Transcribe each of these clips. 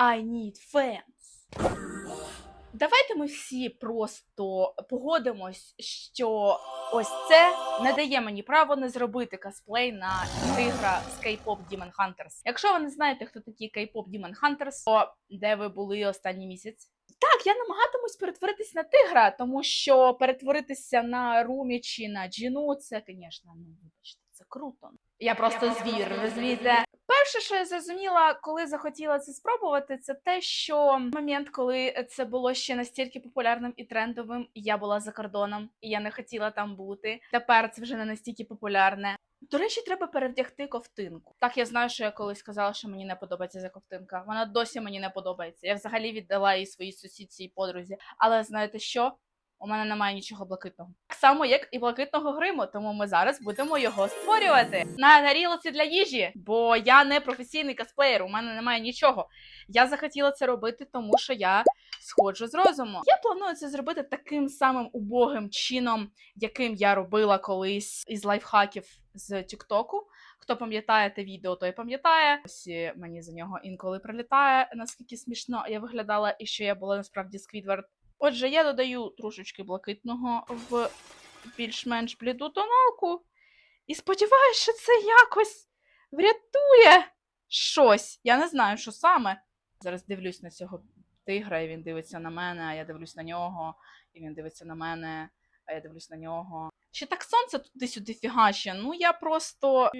I need fans. Давайте ми всі просто погодимось, що ось це не дає мені право не зробити косплей на тигра з K-pop Demon Hunters. Якщо ви не знаєте, хто такі K-pop Demon Hunters, то де ви були останній місяць? Так, я намагатимусь перетворитись на тигра, тому що перетворитися на Румі чи на Джіну, це, звісно, ну вибачте, круто. Я просто звір, розумієте? Перше, що я зрозуміла, коли захотіла це спробувати, це те, що момент, коли це було ще настільки популярним і трендовим, я була за кордоном, і я не хотіла там бути. Тепер це вже не настільки популярне. До речі, треба перевдягти ковтинку. Так, я знаю, що я колись сказала, що мені не подобається ця ковтинка. Вона досі мені не подобається. Я взагалі віддала її своїй сусідці і подрузі. Але знаєте що? У мене немає нічого блакитного. Так само, як і блакитного гриму, тому ми зараз будемо його створювати на тарілці для їжі. Бо я не професійний косплеєр, у мене немає нічого. Я захотіла це робити, тому що я сходжу з розуму. Я планую це зробити таким самим убогим чином, яким я робила колись із лайфхаків з Тіктоку. Хто пам'ятає те відео, той пам'ятає. Ось мені за нього інколи прилітає, наскільки смішно я виглядала, і що я була насправді Сквідвард. Отже, я додаю трошечки блакитного в більш-менш бліду тоналку. І сподіваюся, що це якось врятує щось. Я не знаю, що саме. Зараз дивлюсь на цього тигра, і він дивиться на мене, а я дивлюсь на нього, і він дивиться на мене, а я дивлюсь на нього. Ще так сонце туди-сюди фігаче. Ну я просто.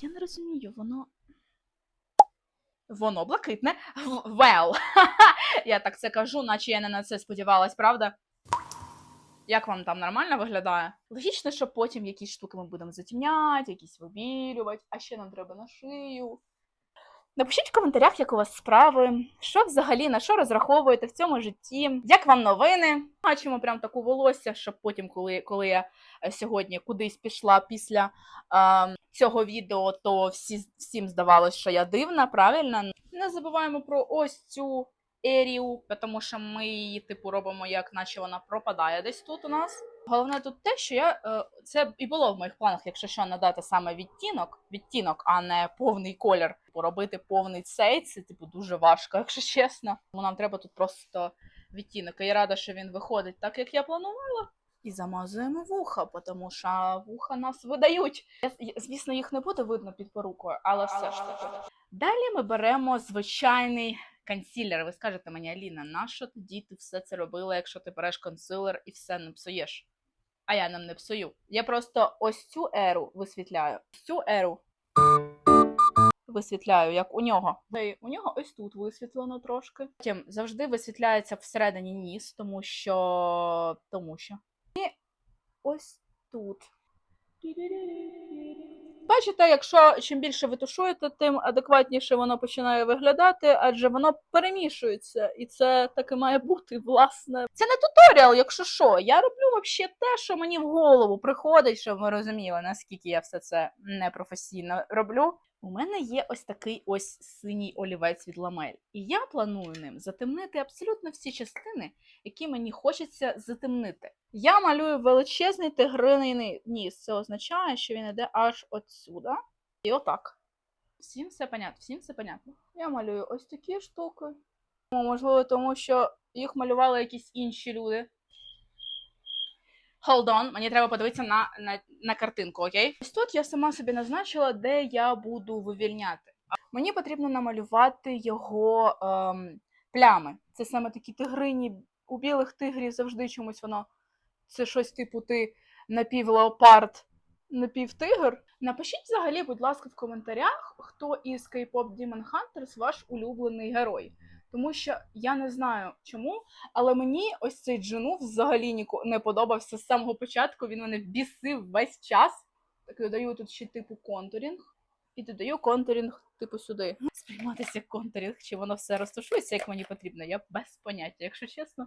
Я не розумію, воно. Воно блакитне. Well. я так це кажу, наче я не на це сподівалась, правда? Як вам там нормально виглядає? Логічно, що потім якісь штуки ми будемо затемняти, якісь вибілювати, а ще нам треба на шию. Напишіть в коментарях, як у вас справи, що взагалі на що розраховуєте в цьому житті, як вам новини. Бачимо прям таку волосся, щоб потім, коли, коли я е, сьогодні кудись пішла після е, цього відео, то всі, всім здавалось, що я дивна, правильно? Не забуваємо про ось цю ерію, тому що ми її типу робимо, як наче вона пропадає десь тут у нас. Головне тут те, що я е, це і було в моїх планах, якщо що надати саме відтінок, відтінок, а не повний колір. Типу, робити повний цей, це типу дуже важко, якщо чесно. Тому нам треба тут просто відтінок. І я рада, що він виходить так, як я планувала. І замазуємо вуха, тому що вуха нас видають. Звісно, їх не буде видно під порукою, але все ж таки. Далі ми беремо звичайний консілер. Ви скажете мені, Аліна, нащо тоді ти все це робила, якщо ти береш консилер і все не псуєш? А я нам не псую. Я просто ось цю еру висвітляю. Цю еру висвітляю, як у нього. У нього ось тут висвітлено трошки. Потім завжди висвітляється всередині ніс, тому що. тому що. І ось тут. Бачите, якщо чим більше ви тушуєте, тим адекватніше воно починає виглядати, адже воно перемішується, і це таки має бути, власне. Це не туторіал, якщо що. Я роблю взагалі те, що мені в голову приходить, щоб ви розуміли, наскільки я все це непрофесійно роблю. У мене є ось такий ось синій олівець від ламель, і я планую ним затемнити абсолютно всі частини, які мені хочеться затемнити. Я малюю величезний тигриний ніс. Це означає, що він іде аж отсюда. І отак. Всім все понятно, всім все понятно. Я малюю ось такі штуки. Можливо, тому що їх малювали якісь інші люди. Hold on, мені треба подивитися на, на, на картинку, окей? Ось тут я сама собі назначила, де я буду вивільняти. Мені потрібно намалювати його ем, плями. Це саме такі тигрині. У білих тигрів завжди чомусь воно. Це щось типу ти напівлеопард, напівтигр. Напишіть взагалі, будь ласка, в коментарях, хто із K-pop Demon Hunters ваш улюблений герой. Тому що я не знаю чому, але мені ось цей Джину взагалі ніко- не подобався з самого початку. Він мене бісив весь час. Так додаю тут ще типу контурінг. І додаю контурінг, типу, сюди. Сприйматися контурінг, чи воно все розташується, як мені потрібно. Я без поняття, якщо чесно.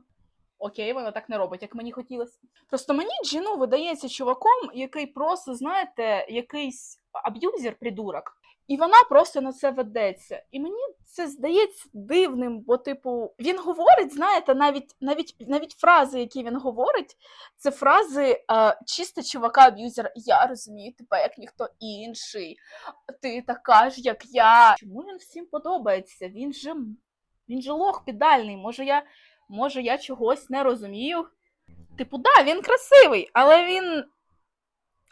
Окей, воно так не робить, як мені хотілося. Просто мені Джину видається чуваком, який просто, знаєте, якийсь аб'юзер, придурок. І вона просто на це ведеться. І мені це здається дивним, бо, типу, він говорить, знаєте, навіть навіть, навіть фрази, які він говорить, це фрази чисто чувака аб'юзера. Я розумію тебе як ніхто інший. Ти така ж, як я. Чому він всім подобається? Він же він же лох підальний. Може, я, може, я чогось не розумію. Типу, да, він красивий, але він.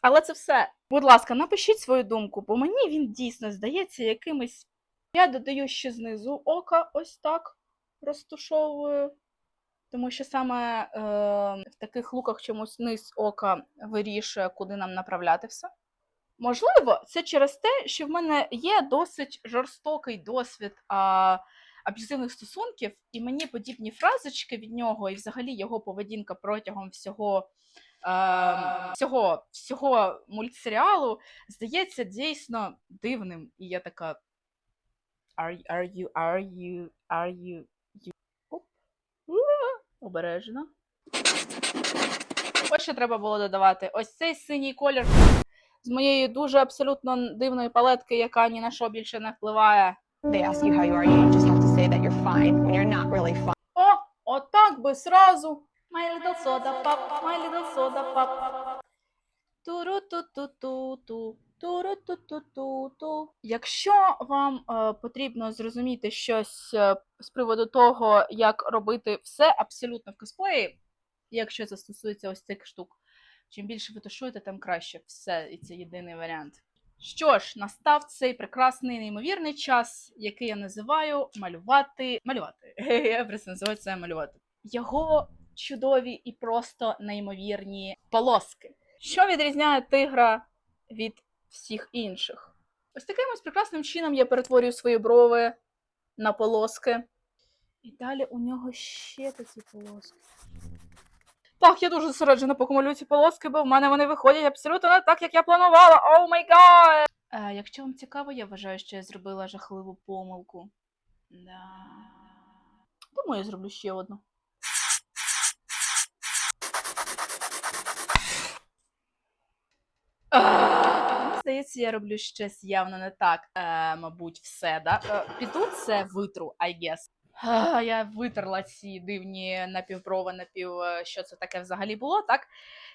Але це все. Будь ласка, напишіть свою думку, бо мені він дійсно здається якимось. Я додаю ще знизу ока, ось так розтушовую. Тому що саме е, в таких луках чомусь низ ока вирішує, куди нам направляти все. Можливо, це через те, що в мене є досить жорстокий досвід а, аб'юзивних стосунків, і мені подібні фразочки від нього, і взагалі його поведінка протягом всього, е, всього, всього мультсеріалу здається дійсно дивним. І я така. Are, are you, are you, are you, you... Оп. Обережно. Ось що треба було додавати. Ось цей синій колір з моєї дуже абсолютно дивної палетки, яка ні на що більше не впливає. They ask you how you are, you just have to say that you're fine when you're not really fine. О, отак би сразу. My little soda pop, my little soda pop. Туру-ту-ту-ту-ту. Туру-ту-ту-ту-ту. Якщо вам е, потрібно зрозуміти щось е, з приводу того, як робити все абсолютно в косплеї, якщо це стосується ось цих штук, чим більше ви тушуєте, тим краще. Все, і це єдиний варіант. Що ж, настав цей прекрасний неймовірний час, який я називаю малювати. Малювати. Я просто називаю це малювати. Його чудові і просто неймовірні полоски. Що відрізняє тигра від всіх інших? Ось таким ось прекрасним чином я перетворюю свої брови на полоски. І далі у нього ще такі полоски. Так, я дуже зосереджена, поки малюю ці полоски, бо в мене вони виходять абсолютно не так, як я планувала. Оу май гад! Е, якщо вам цікаво, я вважаю, що я зробила жахливу помилку. Да. Тому я зроблю ще одну. Е, Мені здається, я роблю щось явно не так. Е, мабуть, все, да? Е, піду це витру, I guess. Я витерла ці дивні напівброви, напів, е, що це таке взагалі було, так?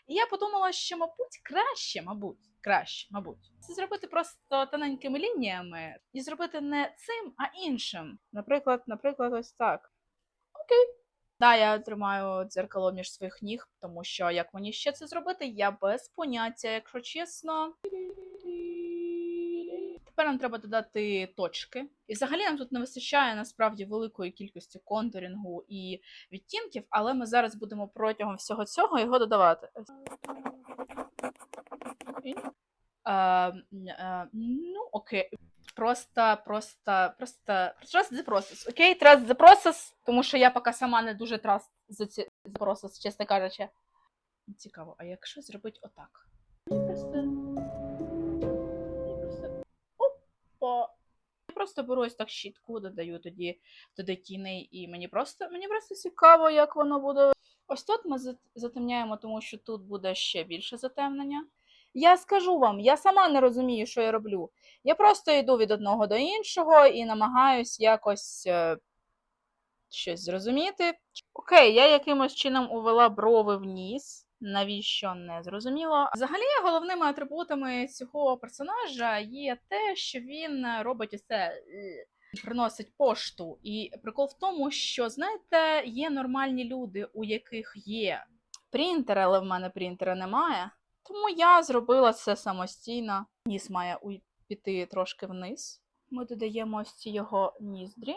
І я подумала, що, мабуть, краще, мабуть, краще, мабуть, це зробити просто тоненькими лініями і зробити не цим, а іншим. Наприклад, наприклад, ось так. Окей. Да, я тримаю дзеркало між своїх ніг, тому що як мені ще це зробити, я без поняття, якщо чесно. Тепер нам треба додати точки. І взагалі нам тут не вистачає насправді великої кількості контурінгу і відтінків, але ми зараз будемо протягом всього цього його додавати. І, е, е, ну, окей. Просто, просто, просто trust the process. Окей, trust the process, тому що я поки сама не дуже trust the, process, чесно кажучи. Цікаво, а якщо зробити отак? Просто... я. Опа. Я просто беру ось так щітку, додаю тоді туди тіней, і мені просто, мені просто цікаво, як воно буде. Ось тут ми зат- затемняємо, тому що тут буде ще більше затемнення. Я скажу вам, я сама не розумію, що я роблю. Я просто йду від одного до іншого і намагаюсь якось е, щось зрозуміти. Окей, я якимось чином увела брови вниз. Навіщо не зрозуміло. Взагалі, головними атрибутами цього персонажа є те, що він робить усе. е, Приносить пошту. І прикол в тому, що, знаєте, є нормальні люди, у яких є принтер, але в мене принтера немає. Тому я зробила це самостійно. Ніс має піти трошки вниз. Ми додаємо ось ці його ніздрі.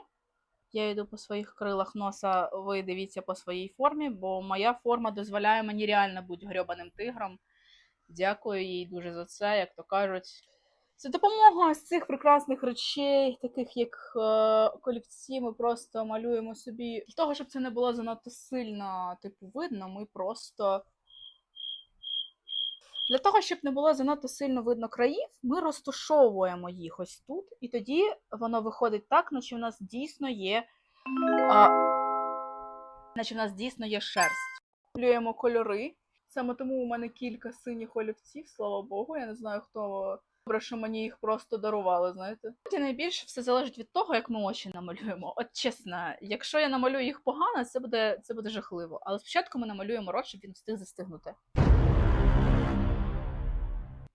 Я йду по своїх крилах носа, ви дивіться по своїй формі, бо моя форма дозволяє мені реально бути грьобаним тигром. Дякую їй дуже за це, як то кажуть. За допомогою цих прекрасних речей, таких як е, колівці, ми просто малюємо собі. Для того, щоб це не було занадто сильно типу, видно, ми просто для того, щоб не було занадто сильно видно країв, ми розтушовуємо їх ось тут, і тоді воно виходить так, наче в нас дійсно є. А, наче в нас дійсно є шерсть. Малюємо кольори. Саме тому у мене кілька синіх олівців, слава Богу. Я не знаю, хто добре, що мені їх просто дарували, знаєте. І найбільше все залежить від того, як ми очі намалюємо. От чесно, якщо я намалюю їх погано, це буде, це буде жахливо. Але спочатку ми намалюємо рот, щоб він встиг застигнути.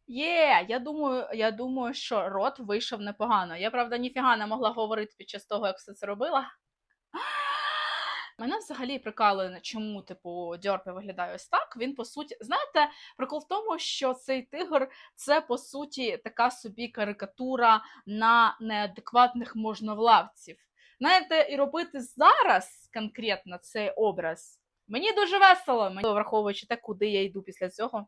Є, я думаю, я думаю, що рот вийшов непогано. Я, правда, ніфіга не могла говорити під час того, як все це робила. Мене взагалі прикалує, чому, типу, Дьорпе виглядає ось так. Він, по суті, знаєте, прикол в тому, що цей тигр це, по суті, така собі карикатура на неадекватних можновладців. Знаєте, і робити зараз конкретно цей образ. Мені дуже весело, мені враховуючи те, куди я йду після цього.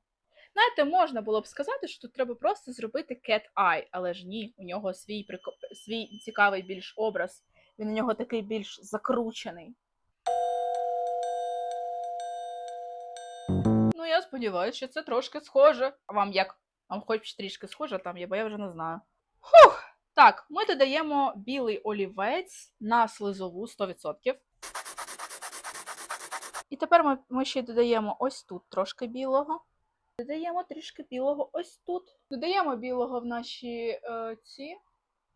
Знаєте, можна було б сказати, що тут треба просто зробити cat eye, але ж ні, у нього свій прико... свій цікавий більш образ. Він у нього такий більш закручений. Ну, я сподіваюся, що це трошки схоже. А вам як? Вам хоч трішки схоже там є, бо я вже не знаю. Фух! Так, ми додаємо білий олівець на слизову 100%. І тепер ми, ми ще додаємо ось тут трошки білого. Додаємо трішки білого ось тут. Додаємо білого в наші е, ці.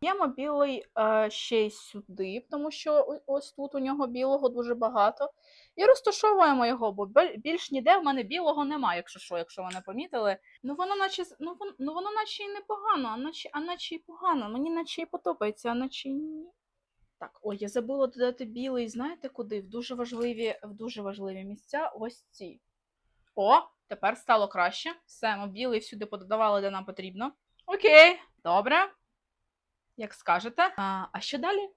Додаємо білий е, ще й сюди, тому що ось тут у нього білого дуже багато. І розташовуємо його, бо більш ніде в мене білого немає, якщо що, якщо ви не помітили. Ну воно наче ну, вон, ну воно наче і непогано, а наче, а наче і погано. Мені наче і подобається, а наче і ні. Так, ой, я забула додати білий, знаєте куди? В дуже важливі, в дуже важливі місця ось ці. О, тепер стало краще. Все, ми білий всюди пододавали, де нам потрібно. Окей, добре. Як скажете. А, а що далі?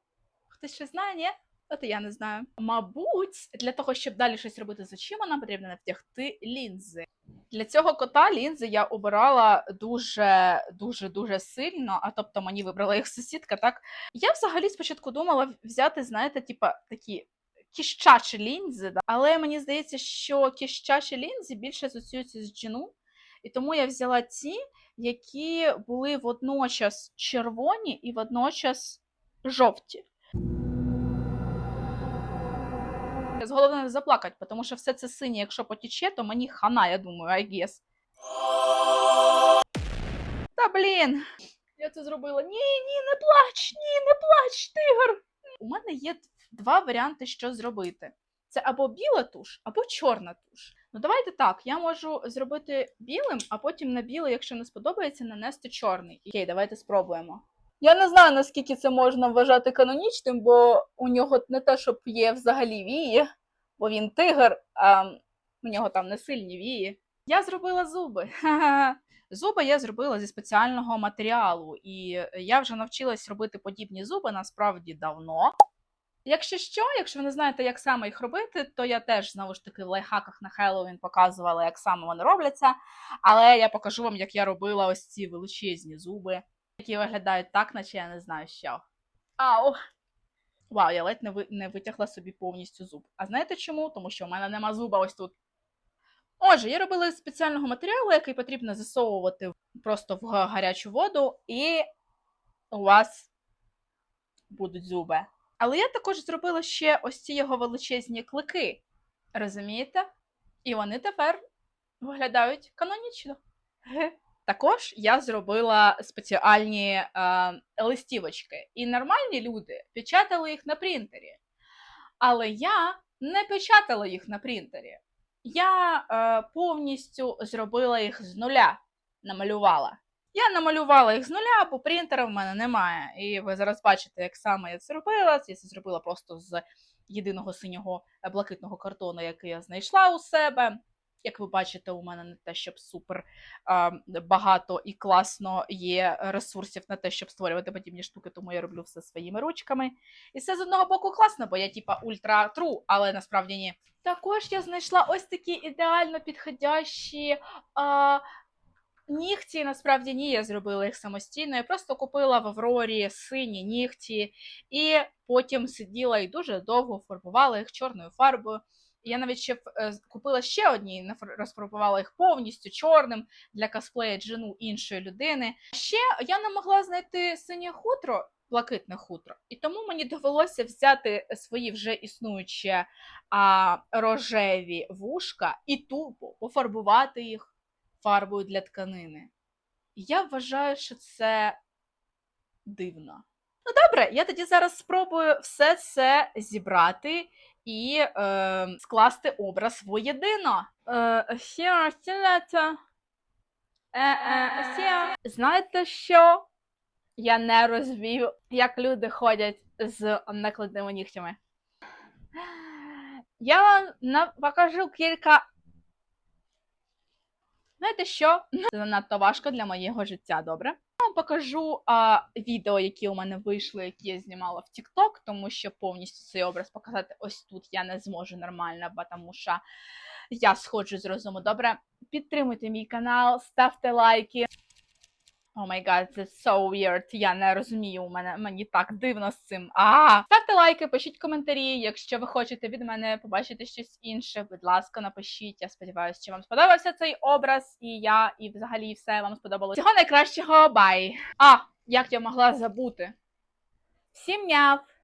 Хтось ще знає, ні? От я не знаю. Мабуть, для того, щоб далі щось робити з очима, нам потрібно навтягти лінзи. Для цього кота лінзи я обирала дуже дуже дуже сильно, а тобто мені вибрала їх сусідка, так? Я взагалі спочатку думала взяти, знаєте, типа такі кіщачі лінзи, але мені здається, що кіщачі лінзи більше асоціюються з джину, і тому я взяла ті, які були водночас червоні і водночас жовті. Головне не заплакати, тому що все це синє, якщо потіче, то мені хана, я думаю, I guess. Та блін, я це зробила. Ні, ні, не плач, ні, не плач, тигр. У мене є два варіанти, що зробити. Це або біла туш, або чорна туш. Ну давайте так, я можу зробити білим, а потім на білий, якщо не сподобається, нанести чорний. Окей, давайте спробуємо. Я не знаю, наскільки це можна вважати канонічним, бо у нього не те, щоб є взагалі вії, бо він тигр, а у нього там не сильні вії. Я зробила зуби. Зуби я зробила зі спеціального матеріалу, і я вже навчилась робити подібні зуби насправді давно. Якщо що, якщо ви не знаєте, як саме їх робити, то я теж знову ж таки в лайфхаках на Хеллоуін показувала, як саме вони робляться. Але я покажу вам, як я робила ось ці величезні зуби, які виглядають так, наче я не знаю що. Ау! Вау, я ледь не, ви... не витягла собі повністю зуб. А знаєте чому? Тому що в мене нема зуба ось тут. Отже, я робила з спеціального матеріалу, який потрібно засовувати просто в гарячу воду, і у вас будуть зуби. Але я також зробила ще ось ці його величезні клики. Розумієте? І вони тепер виглядають канонічно. Також я зробила спеціальні е, листівочки. І нормальні люди печатали їх на принтері. Але я не печатала їх на принтері. Я е, повністю зробила їх з нуля, намалювала. Я намалювала їх з нуля, бо принтера в мене немає. І ви зараз бачите, як саме я це робила. Я це зробила просто з єдиного синього е, блакитного картону, який я знайшла у себе. Як ви бачите, у мене не те, щоб супер а, багато і класно є ресурсів на те, щоб створювати подібні штуки, тому я роблю все своїми ручками. І це з одного боку класно, бо я типа ультра тру, але насправді ні. Також я знайшла ось такі ідеально підходящі а, нігті. Насправді ні, я зробила їх самостійно. Я просто купила в Аврорі сині нігті, і потім сиділа і дуже довго фарбувала їх чорною фарбою. Я навіть ще е, купила ще одні, розфарбувала їх повністю чорним для косплея джину іншої людини. Ще я не могла знайти синє хутро. блакитне хутро. І тому мені довелося взяти свої вже існуючі а, рожеві вушка і тупо пофарбувати їх фарбою для тканини. Я вважаю, що це дивно. Ну добре, я тоді зараз спробую все це зібрати і е, скласти образ воєдино. Е, е, е. Знаєте що? Я не розумію, як люди ходять з накладними нігтями. Я вам покажу кілька. Знаєте що? Це занадто важко для моєго життя, добре? Я вам покажу а, відео, які у мене вийшли, які я знімала в TikTok, тому що повністю цей образ показати ось тут я не зможу нормально, бо тому що я сходжу з розуму. Добре, підтримуйте мій канал, ставте лайки. О май гад, це so weird. Я не розумію. У мене мені так дивно з цим. А ставте лайки, пишіть коментарі. Якщо ви хочете від мене побачити щось інше, будь ласка, напишіть. Я сподіваюся, що вам сподобався цей образ, і я, і взагалі все вам сподобалося. Всього найкращого, бай! А, як я могла забути? Всім няв!